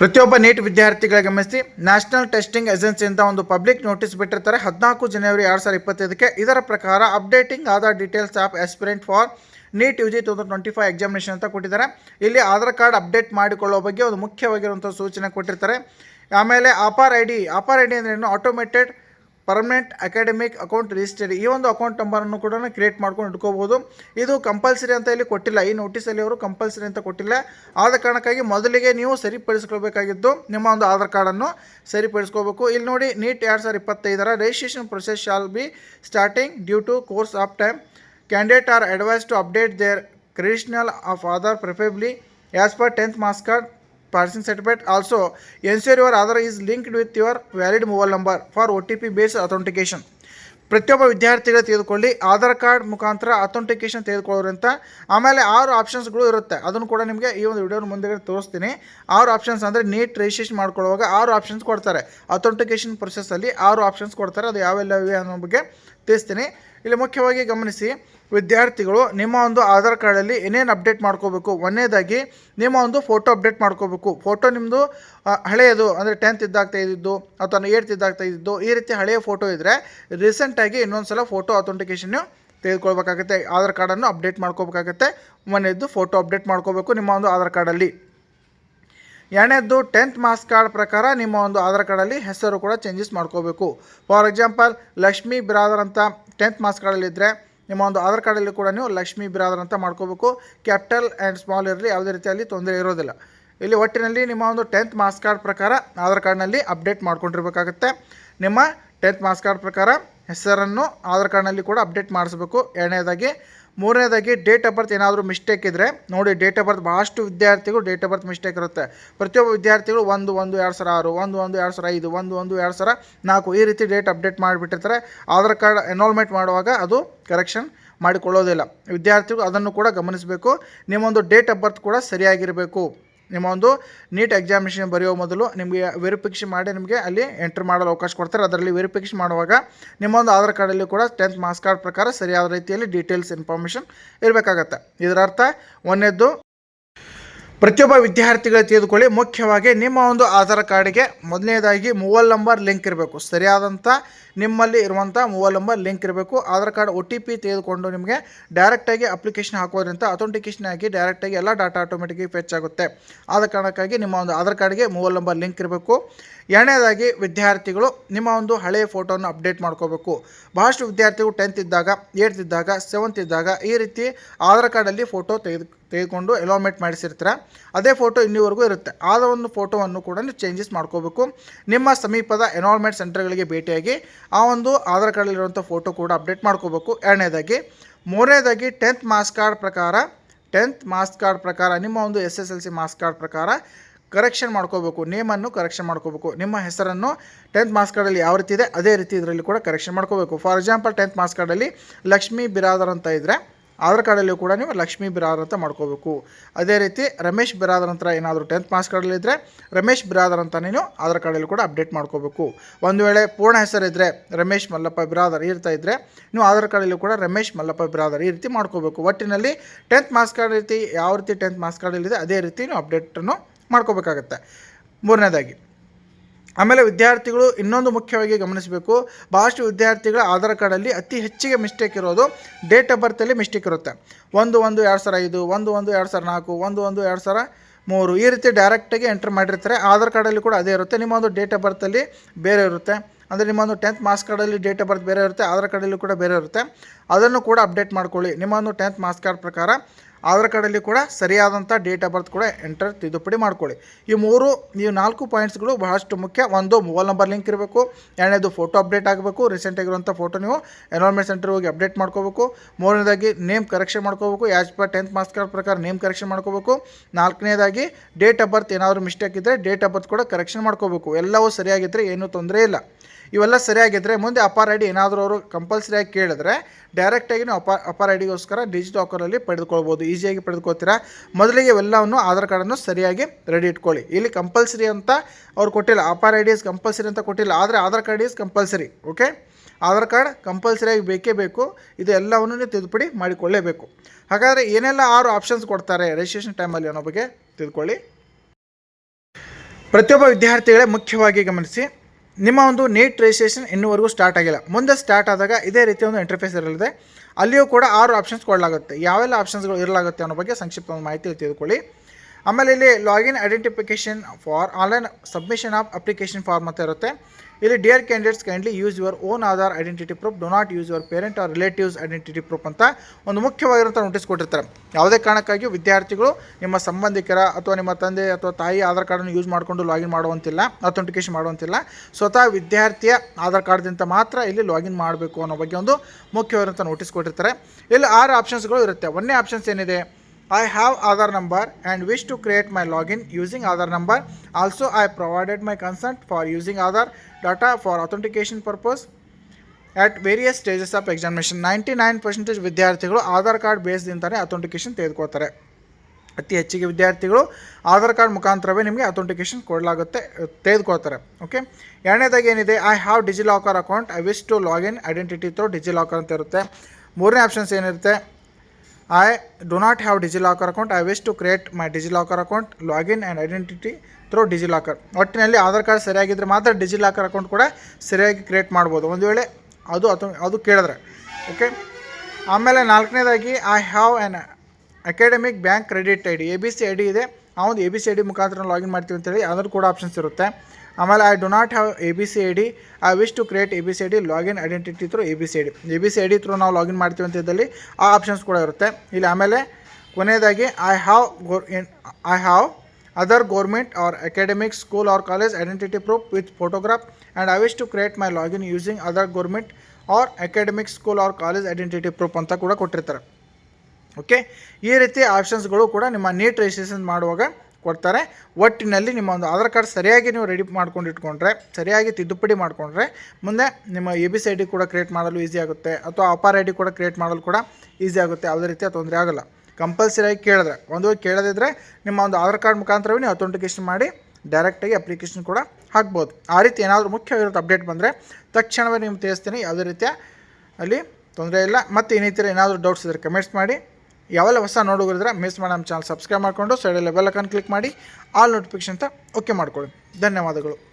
ಪ್ರತಿಯೊಬ್ಬ ನೀಟ್ ವಿದ್ಯಾರ್ಥಿಗಳ ಗಮನಿಸಿ ನ್ಯಾಷನಲ್ ಟೆಸ್ಟಿಂಗ್ ಏಜೆನ್ಸಿಯಿಂದ ಒಂದು ಪಬ್ಲಿಕ್ ನೋಟಿಸ್ ಬಿಟ್ಟಿರ್ತಾರೆ. ಹದಿನಾಲ್ಕು ಜನವರಿ ಎರಡು ಸಾವಿರದ ಇಪ್ಪತ್ತೈದಕ್ಕೆ ಇದರ ಪ್ರಕಾರ updating Aadhaar details of aspirant for NEET U G two thousand twenty five examination ಅಂತ ಕೊಟ್ಟಿದ್ದಾರೆ. ಇಲ್ಲಿ ಆಧಾರ್ ಕಾರ್ಡ್ ಅಪ್ಡೇಟ್ ಮಾಡಿಕೊಳ್ಳೋ ಬಗ್ಗೆ ಒಂದು ಮುಖ್ಯವಾಗಿರುವಂಥ ಸೂಚನೆ ಕೊಟ್ಟಿರ್ತಾರೆ. ಆಮೇಲೆ APAAR I D APAAR I D ಅಂದ್ರೆ ಏನು? Automated permanent academic account registered ಈ ಒಂದು ಅಕೌಂಟ್ ನಂಬರನ್ನು ಕೂಡ ಕ್ರಿಯೇಟ್ ಮಾಡ್ಕೊಂಡು ಇಟ್ಕೋಬೋದು ಇದು ಕಂಪಲ್ಸರಿ ಅಂತ ಇಲ್ಲಿ ಕೊಟ್ಟಿಲ್ಲ. ಈ ನೋಟಿಸಲ್ಲಿ ಅವರು ಕಂಪಲ್ಸರಿ ಅಂತ ಕೊಟ್ಟಿಲ್ಲ. ಆದ ಕಾರಣಕ್ಕಾಗಿ ಮೊದಲಿಗೆ ನೀವು ಸರಿಪಡಿಸ್ಕೊಳ್ಬೇಕಾಗಿದ್ದು ನಿಮ್ಮ ಒಂದು ಆಧಾರ್ ಕಾರ್ಡನ್ನು ಸರಿಪಡಿಸ್ಕೋಬೇಕು ಇಲ್ಲಿ ನೋಡಿ ನೀಟ್ ಎರಡು ಸಾವಿರದ ಇಪ್ಪತ್ತೈದರ registration process shall be starting due to course of time candidate are advised to update their credentials of Aadhaar preferably as per tenth marks card also ensure your Aadhaar is linked with your valid mobile number for O T P base authentication ಪ್ರತಿಯೊಬ್ಬ ವಿದ್ಯಾರ್ಥಿಗಳು ತೆಗೆದುಕೊಳ್ಳಿ Aadhaar card ಮುಖಾಂತರ authentication ತೆಗೆದುಕೊಳ್ಳೋರಂತ ಆಮೇಲೆ ಆರು ಆಪ್ಷನ್ಸ್ಗಳು ಇರುತ್ತೆ. ಅದನ್ನು ಕೂಡ ನಿಮಗೆ ಈ ಒಂದು ವಿಡಿಯೋನ ಮುಂದೆ ತೋರಿಸ್ತೀನಿ. ಆರು ಆಪ್ಷನ್ಸ್ ಅಂದರೆ ನೀಟ್ ರಿಜಿಸ್ಟ್ರೇಷನ್ ಮಾಡ್ಕೊಳ್ಳುವಾಗ ಆರು ಆಪ್ಷನ್ಸ್ ಕೊಡ್ತಾರೆ. ಅಥೆಂಟಿಕೇಶನ್ ಪ್ರೊಸೆಸ್ಸಲ್ಲಿ ಆರು ಆಪ್ಷನ್ಸ್ ಕೊಡ್ತಾರೆ. ಅದು ಯಾವೆಲ್ಲ ಇವೆ ಅನ್ನೋ ಬಗ್ಗೆ ತಿಳಿಸ್ತೀನಿ. ಇಲ್ಲಿ ಮುಖ್ಯವಾಗಿ ಗಮನಿಸಿ, ವಿದ್ಯಾರ್ಥಿಗಳು ನಿಮ್ಮ ಒಂದು ಆಧಾರ್ ಕಾರ್ಡಲ್ಲಿ ಏನೇನು ಅಪ್ಡೇಟ್ ಮಾಡ್ಕೋಬೇಕು? ಒಂದನೇದಾಗಿ ನಿಮ್ಮ ಒಂದು ಫೋಟೋ ಅಪ್ಡೇಟ್ ಮಾಡ್ಕೋಬೇಕು. ಫೋಟೋ ನಿಮ್ಮದು ಹಳೆಯದು, ಅಂದರೆ ಟೆಂತ್ ಇದ್ದಾಗ ತೆಗೆದಿದ್ದು ಅಥವಾ ಏಯ್ತ್ ಇದ್ದಾಗ ತೆಗೆದಿದ್ದು ಈ ರೀತಿ ಹಳೆಯ ಫೋಟೋ ಇದ್ದರೆ ರೀಸೆಂಟಾಗಿ ಇನ್ನೊಂದು ಸಲ ಫೋಟೋ ಅಥೆಂಟಿಕೇಷನ್ನು ತೆಗೆದುಕೊಳ್ಬೇಕಾಗುತ್ತೆ. ಆಧಾರ್ ಕಾರ್ಡನ್ನು ಅಪ್ಡೇಟ್ ಮಾಡ್ಕೋಬೇಕಾಗತ್ತೆ. ಮನೆಯದ್ದು ಫೋಟೋ ಅಪ್ಡೇಟ್ ಮಾಡ್ಕೋಬೇಕು ನಿಮ್ಮ ಒಂದು ಆಧಾರ್ ಕಾರ್ಡಲ್ಲಿ. ಎರಡನೇದ್ದು ಟೆಂತ್ ಮಾರ್ಕ್ಸ್ ಕಾರ್ಡ್ ಪ್ರಕಾರ ನಿಮ್ಮ ಒಂದು ಆಧಾರ್ ಕಾರ್ಡಲ್ಲಿ ಹೆಸರು ಕೂಡ ಚೇಂಜಸ್ ಮಾಡ್ಕೋಬೇಕು. ಫಾರ್ ಎಕ್ಸಾಂಪಲ್ ಲಕ್ಷ್ಮೀ ಬಿರಾದರ್ ಅಂತ ಟೆಂತ್ ಮಾರ್ಕ್ಸ್ಗಳಲ್ಲಿದ್ದರೆ ನಿಮ್ಮ ಒಂದು ಆಧಾರ್ ಕಾರ್ಡಲ್ಲಿ ಕೂಡ ನೀವು ಲಕ್ಷ್ಮಿ ಬಿರಾದರ್ ಅಂತ ಮಾಡ್ಕೋಬೇಕು. ಕ್ಯಾಪಿಟಲ್ ಆ್ಯಂಡ್ ಸ್ಮಾಲ್ ಇರಲಿ, ಯಾವುದೇ ರೀತಿಯಲ್ಲಿ ತೊಂದರೆ ಇರೋದಿಲ್ಲ. ಇಲ್ಲಿ ಒಟ್ಟಿನಲ್ಲಿ ನಿಮ್ಮ ಒಂದು ಟೆಂತ್ ಮಾರ್ಕ್ಸ್ ಕಾರ್ಡ್ ಪ್ರಕಾರ ಆಧಾರ್ ಕಾರ್ಡ್ನಲ್ಲಿ ಅಪ್ಡೇಟ್ ಮಾಡ್ಕೊಂಡಿರ್ಬೇಕಾಗತ್ತೆ. ನಿಮ್ಮ ಟೆಂತ್ ಮಾರ್ಕ್ಸ್ ಕಾರ್ಡ್ ಪ್ರಕಾರ ಹೆಸರನ್ನು ಆಧಾರ್ ಕಾರ್ಡ್ನಲ್ಲಿ ಕೂಡ ಅಪ್ಡೇಟ್ ಮಾಡಿಸ್ಬೇಕು. ಎರಡನೇದಾಗಿ, ಮೂರನೇದಾಗಿ ಡೇಟ್ ಆಫ್ ಬರ್ತ್ ಏನಾದರೂ ಮಿಸ್ಟೇಕ್ ಇದ್ದರೆ ನೋಡಿ ಡೇಟ್ ಆಫ್ ಬರ್ತ್ ಭಾಳಷ್ಟು ವಿದ್ಯಾರ್ಥಿಗಳು ಡೇಟ್ ಆಫ್ ಬರ್ತ್ ಮಿಸ್ಟೇಕ್ ಇರುತ್ತೆ. ಪ್ರತಿಯೊಬ್ಬ ವಿದ್ಯಾರ್ಥಿಗಳು ಒಂದು ಒಂದು, ಎರಡು ಸಾವಿರ ಆರು, ಒಂದು ಒಂದು, ಎರಡು ಸಾವಿರ ಐದು, ಒಂದು ಒಂದು, ಎರಡು ಸಾವಿರ ನಾಲ್ಕು ಈ ರೀತಿ ಡೇಟ್ ಅಪ್ಡೇಟ್ ಮಾಡಿಬಿಟ್ಟಿರ್ತಾರೆ. ಆಧಾರ್ ಕಾರ್ಡ್ ಎನ್ರೋಲ್ಮೆಂಟ್ ಮಾಡುವಾಗ ಅದು ಕರೆಕ್ಷನ್ ಮಾಡಿಕೊಳ್ಳೋದಿಲ್ಲ. ವಿದ್ಯಾರ್ಥಿಗಳು ಅದನ್ನು ಕೂಡ ಗಮನಿಸಬೇಕು. ನಿಮ್ಮೊಂದು ಡೇಟ್ ಆಫ್ ಬರ್ತ್ ಕೂಡ ಸರಿಯಾಗಿರಬೇಕು. ನಿಮ್ಮ ಒಂದು ನೀಟ್ ಎಕ್ಸಾಮಿನೇಷನ್ ಬರೆಯೋ ಮೊದಲು ನಿಮಗೆ ವೆರಿಫಿಕೇಷನ್ ಮಾಡಿ ನಿಮಗೆ ಅಲ್ಲಿ ಎಂಟ್ರ್ ಮಾಡಲು ಅವಕಾಶ ಕೊಡ್ತಾರೆ. ಅದರಲ್ಲಿ ವೆರಿಫಿಕೇಷನ್ ಮಾಡುವಾಗ ನಿಮ್ಮ ಒಂದು ಆಧಾರ್ ಕಾರ್ಡಲ್ಲಿ ಕೂಡ ಟೆಂತ್ ಮಾರ್ಕ್ಸ್ ಕಾರ್ಡ್ ಪ್ರಕಾರ ಸರಿಯಾದ ರೀತಿಯಲ್ಲಿ ಡೀಟೇಲ್ಸ್ ಇನ್ಫಾರ್ಮೇಷನ್ ಇರಬೇಕಾಗತ್ತೆ. ಇದರ ಅರ್ಥ ಒಂದನೇದ್ದು ಪ್ರತಿಯೊಬ್ಬ ವಿದ್ಯಾರ್ಥಿಗಳು ತೆಗೆದುಕೊಳ್ಳಿ ಮುಖ್ಯವಾಗಿ ನಿಮ್ಮ ಒಂದು ಆಧಾರ್ ಕಾರ್ಡಿಗೆ ಮೊದಲನೇದಾಗಿ ಮೊಬೈಲ್ ನಂಬರ್ ಲಿಂಕ್ ಇರಬೇಕು. ಸರಿಯಾದಂಥ ನಿಮ್ಮಲ್ಲಿ ಇರುವಂಥ ಮೊಬೈಲ್ ನಂಬರ್ ಲಿಂಕ್ ಇರಬೇಕು. Aadhaar card O T P ತೆಗೆದುಕೊಂಡು ನಿಮಗೆ ಡೈರೆಕ್ಟಾಗಿ ಅಪ್ಲಿಕೇಶನ್ ಹಾಕೋದ್ರಿಂದ ಅಥೆಂಟಿಕೇಶನ್ ಆಗಿ ಡೈರೆಕ್ಟಾಗಿ ಎಲ್ಲ ಡಾಟಾ ಆಟೋಮೆಟಿಕ್ಕಾಗಿ ಫೆಚ್ ಆಗುತ್ತೆ. ಆದ ಕಾರಣಕ್ಕಾಗಿ ನಿಮ್ಮ ಒಂದು ಆಧಾರ್ ಕಾರ್ಡ್ಗೆ ಮೊಬೈಲ್ ನಂಬರ್ ಲಿಂಕ್ ಇರಬೇಕು. ಎರಡನೇದಾಗಿ ವಿದ್ಯಾರ್ಥಿಗಳು ನಿಮ್ಮ ಒಂದು ಹಳೆಯ ಫೋಟೋವನ್ನು ಅಪ್ಡೇಟ್ ಮಾಡ್ಕೋಬೇಕು. ಬಹಳಷ್ಟು ವಿದ್ಯಾರ್ಥಿಗಳು ಟೆಂತ್ ಇದ್ದಾಗ ಏಟ್ತ್ ಇದ್ದಾಗ ಸೆವೆಂತ್ ಇದ್ದಾಗ ಈ ರೀತಿ ಆಧಾರ್ ಕಾರ್ಡಲ್ಲಿ ಫೋಟೋ ತೆಗೆದು ತೆಗೆದುಕೊಂಡು ಎಲೋಮೆಂಟ್ ಮಾಡಿಸಿರ್ತೀರ, ಅದೇ ಫೋಟೋ ಇನ್ನಿವರೆಗೂ ಇರುತ್ತೆ. ಆದ ಒಂದು ಫೋಟೋವನ್ನು ಕೂಡ ನೀವು ಚೇಂಜಸ್ ಮಾಡ್ಕೋಬೇಕು. ನಿಮ್ಮ ಸಮೀಪದ ಎನ್ರೋಲ್ಮೆಂಟ್ ಸೆಂಟರ್ಗಳಿಗೆ ಭೇಟಿಯಾಗಿ ಆ ಒಂದು ಆಧಾರ್ ಕಾರ್ಡಲ್ಲಿರುವಂಥ ಫೋಟೋ ಕೂಡ ಅಪ್ಡೇಟ್ ಮಾಡ್ಕೋಬೇಕು. ಎರಡನೇದಾಗಿ, ಮೂರನೇದಾಗಿ ಟೆಂತ್ ಮಾಸ್ ಕಾರ್ಡ್ ಪ್ರಕಾರ ಟೆಂತ್ ಮಾಸ್ ಕಾರ್ಡ್ ಪ್ರಕಾರ, ನಿಮ್ಮ ಒಂದು S S L C marks card ಪ್ರಕಾರ ಕರೆಕ್ಷನ್ ಮಾಡ್ಕೋಬೇಕು. ನೇಮನ್ನು ಕರೆಕ್ಷನ್ ಮಾಡ್ಕೋಬೇಕು. ನಿಮ್ಮ ಹೆಸರನ್ನು ಟೆಂತ್ ಮಾರ್ಕ್ಸ್ ಕಾರ್ಡಲ್ಲಿ ಯಾವ ರೀತಿ ಇದೆ, ಅದೇ ರೀತಿ ಇದರಲ್ಲಿ ಕೂಡ ಕರೆಕ್ಷನ್ ಮಾಡ್ಕೋಬೇಕು. ಫಾರ್ ಎಕ್ಸಾಂಪಲ್ ಟೆಂತ್ ಮಾಸ್ ಕಾರ್ಡಲ್ಲಿ ಲಕ್ಷ್ಮೀ ಬಿರಾದರ್ ಅಂತ ಇದ್ದರೆ ಆಧಾರ್ ಕಾರ್ಡಲ್ಲಿ ಕೂಡ ನೀವು ಲಕ್ಷ್ಮೀ ಬಿರಾದರ್ ಅಂತ ಮಾಡ್ಕೋಬೇಕು. ಅದೇ ರೀತಿ ರಮೇಶ್ ಬಿರಾದರ್ ಅಂತ ಏನಾದರೂ ಟೆಂತ್ ಮಾಸ್ ಕಾರ್ಡಲ್ಲಿದ್ದರೆ ರಮೇಶ್ ಬಿರಾದರ್ ಅಂತ ನೀನು ಆಧಾರ್ ಕಾರ್ಡಲ್ಲಿ ಕೂಡ ಅಪ್ಡೇಟ್ ಮಾಡ್ಕೋಬೇಕು. ಒಂದು ವೇಳೆ ಪೂರ್ಣ ಹೆಸರಿದ್ದರೆ ರಮೇಶ್ ಮಲ್ಲಪ್ಪ ಬಿರಾದರ್ ಇರ್ತಾ ರೀತಿ ಇದ್ದರೆ ನೀವು ಆಧಾರ್ ಕಾರ್ಡಲ್ಲಿ ಕೂಡ ರಮೇಶ್ ಮಲ್ಲಪ್ಪ ಬಿರಾದರ್ ಈ ರೀತಿ ಮಾಡ್ಕೋಬೇಕು. ಒಟ್ಟಿನಲ್ಲಿ ಟೆಂತ್ ಮಾಸ್ ಕಾರ್ಡ್ ರೀತಿ ಯಾವ ರೀತಿ ಟೆಂತ್ ಮಾಸ್ ಕಾರ್ಡಲ್ಲಿದೆ ಅದೇ ರೀತಿ ನೀವು ಅಪ್ಡೇಟನ್ನು ಮಾಡ್ಕೋಬೇಕಾಗತ್ತೆ. ಮೂರನೇದಾಗಿ ಆಮೇಲೆ ವಿದ್ಯಾರ್ಥಿಗಳು ಇನ್ನೊಂದು ಮುಖ್ಯವಾಗಿ ಗಮನಿಸಬೇಕು. ಭಾಳಷ್ಟು ವಿದ್ಯಾರ್ಥಿಗಳ ಆಧಾರ್ ಕಾರ್ಡಲ್ಲಿ ಅತಿ ಹೆಚ್ಚಿಗೆ ಮಿಸ್ಟೇಕ್ ಇರೋದು ಡೇಟ್ ಆಫ್ ಬರ್ತಲ್ಲಿ ಮಿಸ್ಟೇಕ್ ಇರುತ್ತೆ. ಒಂದು ಒಂದು, ಎರಡು ಸಾವಿರ ಐದು, ಒಂದು ಒಂದು, ಎರಡು ಸಾವಿರ ನಾಲ್ಕು, ಒಂದು ಒಂದು, ಎರಡು ಸಾವಿರ ಮೂರು ಈ ರೀತಿ ಡೈರೆಕ್ಟಾಗಿ ಎಂಟ್ರ್ ಮಾಡಿರ್ತಾರೆ. ಆಧಾರ್ ಕಾರ್ಡಲ್ಲಿ ಕೂಡ ಅದೇ ಇರುತ್ತೆ. ನಿಮ್ಮ ಒಂದು ಡೇಟ್ ಆಫ್ ಬರ್ತಲ್ಲಿ ಬೇರೆ ಇರುತ್ತೆ. ಅಂದರೆ ನಿಮ್ಮೊಂದು ಟೆಂತ್ ಮಾರ್ಕ್ಸ್ ಕಾರ್ಡಲ್ಲಿ ಡೇಟ್ ಆಫ್ ಬರ್ತ್ ಬೇರೆ ಇರುತ್ತೆ. ಆಧಾರ್ ಕಾರ್ಡಲ್ಲಿ ಕೂಡ ಬೇರೆ ಇರುತ್ತೆ. ಅದನ್ನು ಕೂಡ ಅಪ್ಡೇಟ್ ಮಾಡ್ಕೊಳ್ಳಿ. ನಿಮ್ಮೊಂದು ಟೆಂತ್ ಮಾರ್ಕ್ಸ್ ಕಾರ್ಡ್ ಪ್ರಕಾರ ಆಧಾರ್ ಕಾರ್ಡಲ್ಲಿ ಕೂಡ ಸರಿಯಾದಂಥ ಡೇಟ್ ಆಫ್ ಬರ್ತ್ ಕೂಡ ಎಂಟರ್ ತಿದ್ದುಪಡಿ ಮಾಡ್ಕೊಳ್ಳಿ. ಈ ಮೂರು ನೀವು ನಾಲ್ಕು ಪಾಯಿಂಟ್ಸ್ಗಳು ಬಹಳಷ್ಟು ಮುಖ್ಯ. ಒಂದು ಮೊಬೈಲ್ ನಂಬರ್ ಲಿಂಕ್ ಇರಬೇಕು. ಎರಡನೇದು ಫೋಟೋ ಅಪ್ಡೇಟ್ ಆಗಬೇಕು. ರೀಸೆಂಟ್ ಆಗಿರುವಂಥ ಫೋಟೋ ನೀವು ಎನ್ರೋಲ್ಮೆಂಟ್ ಸೆಂಟರ್ ಹೋಗಿ ಅಪ್ಡೇಟ್ ಮಾಡ್ಕೋಬೇಕು. ಮೂರನೇದಾಗಿ ನೇಮ್ ಕರೆಕ್ಷನ್ ಮಾಡ್ಕೋಬೇಕು. As per tenth marks card ಪ್ರಕಾರ ನೇಮ್ ಕರೆಕ್ಷನ್ ಮಾಡ್ಕೋಬೇಕು. ನಾಲ್ಕನೇದಾಗಿ ಡೇಟ್ ಆಫ್ ಬರ್ತ್ ಏನಾದರೂ ಮಿಸ್ಟೇಕ್ ಇದ್ದರೆ ಡೇಟ್ ಆಫ್ ಬರ್ತ್ ಕೂಡ ಕರೆಕ್ಷನ್ ಮಾಡ್ಕೋಬೇಕು. ಎಲ್ಲವೂ ಸರಿಯಾಗಿದ್ದರೆ ಏನೂ ತೊಂದರೆ ಇಲ್ಲ. ಇವೆಲ್ಲ ಸರಿಯಾಗಿದ್ದರೆ ಮುಂದೆ ಅಪಾರ್ ಐ ಡಿ ಏನಾದರೂ ಅವರು ಕಂಪಲ್ಸರಿಯಾಗಿ ಕೇಳಿದ್ರೆ ಡೈರೆಕ್ಟಾಗಿ ನೀವು ಅಪಾರ್ ಅಪಾರ್ ಐ ಡಿಗೋಸ್ಕರ ಡಿಜಿಟಲ್ ಆಕರಲ್ಲಿ ಪಡೆದುಕೊಳ್ಬೋದು. ಈಸಿಯಾಗಿ ಪಡೆದುಕೊಳ್ತೀರಾ? ಮೊದಲಿಗೆ ಇವೆಲ್ಲವನ್ನು ಆಧಾರ್ ಕಾರ್ಡನ್ನು ಸರಿಯಾಗಿ ರೆಡಿ ಇಟ್ಕೊಳ್ಳಿ. ಇಲ್ಲಿ ಕಂಪಲ್ಸರಿ ಅಂತ ಅವ್ರು ಕೊಟ್ಟಿಲ್ಲ. Apaar I D is compulsory ಅಂತ ಕೊಟ್ಟಿಲ್ಲ. ಆದರೆ Aadhaar card is compulsory okay Aadhaar card ಕಂಪಲ್ಸರಿಯಾಗಿ ಬೇಕೇ ಬೇಕು. ಇದು ಎಲ್ಲವನ್ನು ನೀವು ತಿದ್ದುಪಡಿ ಮಾಡಿಕೊಳ್ಳೇಬೇಕು. ಹಾಗಾದರೆ ಏನೆಲ್ಲ ಆರು ಆಪ್ಷನ್ಸ್ ಕೊಡ್ತಾರೆ ರಿಜಿಸ್ಟ್ರೇಷನ್ ಟೈಮಲ್ಲಿ ಅನ್ನೋ ಬಗ್ಗೆ ತಿಳ್ಕೊಳ್ಳಿ ಪ್ರತಿಯೊಬ್ಬ ವಿದ್ಯಾರ್ಥಿಗಳೇ ಮುಖ್ಯವಾಗಿ ಗಮನಿಸಿ. ನಿಮ್ಮ ಒಂದು ನೀಟ್ ರಿಜಿಸ್ಟ್ರೇಷನ್ ಇನ್ನೂವರೆಗೂ ಸ್ಟಾರ್ಟ್ ಆಗಿಲ್ಲ. ಮುಂದೆ ಸ್ಟಾರ್ಟ್ ಆದಾಗ ಇದೇ ರೀತಿ ಒಂದು ಇಂಟರ್ಫೇಸ್ ಇರಲಿದೆ. ಅಲ್ಲಿಯೂ ಕೂಡ ಆರು ಆಪ್ಷನ್ಸ್ ಕೊಡಲಾಗುತ್ತೆ. ಯಾವೆಲ್ಲ ಆಪ್ಷನ್ಸ್ಗಳು ಇರಲಾಗುತ್ತೆ ಅನ್ನೋ ಬಗ್ಗೆ ಸಂಕ್ಷಿಪ್ತ ಮಾಹಿತಿ ತಿಳ್ಕೊಳ್ಳಿ ಆಮೇಲೆ ಇಲ್ಲಿ login identification for online submission of application form ಅಂತ ಇರುತ್ತೆ. ಇಲ್ಲಿ dear candidates kindly use your own Aadhaar identity proof do not use your parent or relatives identity proof ಅಂತ ಒಂದು ಮುಖ್ಯವಾಗಿರುವಂಥ ನೋಟಿಸ್ ಕೊಟ್ಟಿರ್ತಾರೆ. ಯಾವುದೇ ಕಾರಣಕ್ಕಾಗಿ ವಿದ್ಯಾರ್ಥಿಗಳು ನಿಮ್ಮ ಸಂಬಂಧಿಕರ ಅಥವಾ ನಿಮ್ಮ ತಂದೆ ಅಥವಾ ತಾಯಿ ಆಧಾರ್ ಕಾರ್ಡನ್ನು ಯೂಸ್ ಮಾಡಿಕೊಂಡು ಲಾಗಿನ್ ಮಾಡುವಂತಿಲ್ಲ ಅಥೆಂಟಿಕೇಶನ್ ಮಾಡುವಂತಿಲ್ಲ. ಸ್ವತಃ ವಿದ್ಯಾರ್ಥಿಯ ಆಧಾರ್ ಕಾರ್ಡ್ದಿಂದ ಮಾತ್ರ ಇಲ್ಲಿ ಲಾಗಿನ್ ಮಾಡಬೇಕು ಅನ್ನೋ ಬಗ್ಗೆ ಒಂದು ಮುಖ್ಯವಾಗಿರುವಂಥ ನೋಟಿಸ್ ಕೊಟ್ಟಿರ್ತಾರೆ. ಇಲ್ಲಿ ಆರು ಆಪ್ಷನ್ಸ್ಗಳು ಇರುತ್ತೆ. ಒಂದೇ ಆಪ್ಷನ್ಸ್ ಏನಿದೆ? I have other number and wish to create my login using other number. Also, I provided my consent for using other data for authentication purpose. At various stages of examination. Ninety nine percentage ವಿದ್ಯಾರ್ಥಿಗಳು Aadhaar card ಬೇಸ್ದಿಂದಲೇ authentication ತೆಗೆದುಕೋತಾರೆ ಅತಿ ಹೆಚ್ಚಿಗೆ ವಿದ್ಯಾರ್ಥಿಗಳು Aadhaar card ಮುಖಾಂತರವೇ ನಿಮಗೆ authentication ಕೊಡಲಾಗುತ್ತೆ ತೆಗೆದುಕೊಳ್ತಾರೆ. Okay ಎರಡನೇದಾಗಿ ಏನಿದೆ? I have DigiLocker account I wish to login identity through DigiLocker ಅಂತ ಇರುತ್ತೆ. ಮೂರನೇ ಆಪ್ಷನ್ಸ್ ಏನಿರುತ್ತೆ? I do not have DigiLocker account I wish to create my DigiLocker account login and identity through DigiLocker ಒಟ್ಟಿನಲ್ಲಿ Aadhaar card ಸರಿಯಾಗಿದ್ದರೆ ಮಾತ್ರ DigiLocker account ಕೂಡ ಸರಿಯಾಗಿ create ಮಾಡ್ಬೋದು. ಒಂದು ವೇಳೆ ಅದು ಅದು ಅದು ಕೇಳಿದ್ರೆ. ಓಕೆ ಆಮೇಲೆ ನಾಲ್ಕನೇದಾಗಿ I have an academic bank credit I D A B C I D ಇದೆ. ಆ ಒಂದು A B C I D ಮುಖಾಂತರ ಲಾಗಿನ್ ಮಾಡ್ತೀವಿ ಅಂತೇಳಿ ಅದರ ಕೂಡ ಆಪ್ಷನ್ಸ್ ಇರುತ್ತೆ. ಆಮೇಲೆ I do not have A B C I D I wish to create A B C I D login identity through A B C I D A B C I D through ನಾವು login ಮಾಡ್ತೀವಿ ಅಂತ ಇದ್ದಲ್ಲಿ ಆ options ಕೂಡ ಇರುತ್ತೆ. ಇಲ್ಲಿ ಆಮೇಲೆ ಕೊನೆಯದಾಗಿ I have Gore I have other government or academic school or college identity proof with photograph and I wish to create my login using other government or academic school or college identity proof ಅಂತ ಕೂಡ ಕೊಟ್ಟಿರ್ತಾರೆ. Okay ಈ ರೀತಿ ಆಪ್ಷನ್ಸ್ಗಳು ಕೂಡ ನಿಮ್ಮ neat registration ಮಾಡುವಾಗ ಕೊಡ್ತಾರೆ. ಒಟ್ಟಿನಲ್ಲಿ ನಿಮ್ಮ ಒಂದು ಆಧಾರ್ ಕಾರ್ಡ್ ಸರಿಯಾಗಿ ನೀವು ರೆಡಿ ಮಾಡ್ಕೊಂಡು ಇಟ್ಕೊಂಡ್ರೆ, ಸರಿಯಾಗಿ ತಿದ್ದುಪಡಿ ಮಾಡಿಕೊಂಡ್ರೆ, ಮುಂದೆ ನಿಮ್ಮ A B C I D ಕೂಡ ಕ್ರಿಯೇಟ್ ಮಾಡಲು ಈಸಿ ಆಗುತ್ತೆ. ಅಥವಾ ಅಪಾರ್ ಐ ಡಿ ಕೂಡ ಕ್ರಿಯೇಟ್ ಮಾಡಲು ಕೂಡ ಈಸಿ ಆಗುತ್ತೆ. ಯಾವುದೇ ರೀತಿಯ ತೊಂದರೆ ಆಗೋಲ್ಲ. ಕಂಪಲ್ಸರಿಯಾಗಿ ಕೇಳಿದ್ರೆ, ಒಂದು ಕೇಳದಿದ್ದರೆ ನಿಮ್ಮ ಒಂದು ಆಧಾರ್ ಕಾರ್ಡ್ ಮುಖಾಂತರವೇ ನೀವು ಅಥೆಂಟಿಕೇಶನ್ ಮಾಡಿ ಡೈರೆಕ್ಟಾಗಿ ಅಪ್ಲಿಕೇಶನ್ ಕೂಡ ಹಾಕ್ಬೋದು. ಆ ರೀತಿ ಏನಾದರೂ ಮುಖ್ಯವಾಗಿರೋದು ಅಪ್ಡೇಟ್ ಬಂದರೆ ತಕ್ಷಣವೇ ನಿಮ್ಗೆ ತಿಳಿಸ್ತೀನಿ. ಯಾವುದೇ ರೀತಿಯ ಅಲ್ಲಿ ತೊಂದರೆ ಇಲ್ಲ. ಮತ್ತು ಇನ್ನಿತರ ಏನಾದರೂ ಡೌಟ್ಸ್ ಇದ್ದರೆ ಕಮೆಂಟ್ಸ್ ಮಾಡಿ. ಯಾವೆಲ್ಲ ಹೊಸ ನೋಡೋಗಿದ್ರೆ ಮಿಸ್ ಮಾಡೋಣ ಚಾನಲ್ ಸಬ್ಸ್ಕ್ರೈಬ್ ಮಾಡಿಕೊಂಡು ಸೈಡಲ್ಲಿ ಬೆಲ್ಲಕನ್ ಕ್ಲಿಕ್ ಮಾಡಿ ಆಲ್ ನೋಟಿಫಿಕೇಷನ್ ಅಂತ ಓಕೆ ಮಾಡ್ಕೊಳ್ಳಿ. ಧನ್ಯವಾದಗಳು.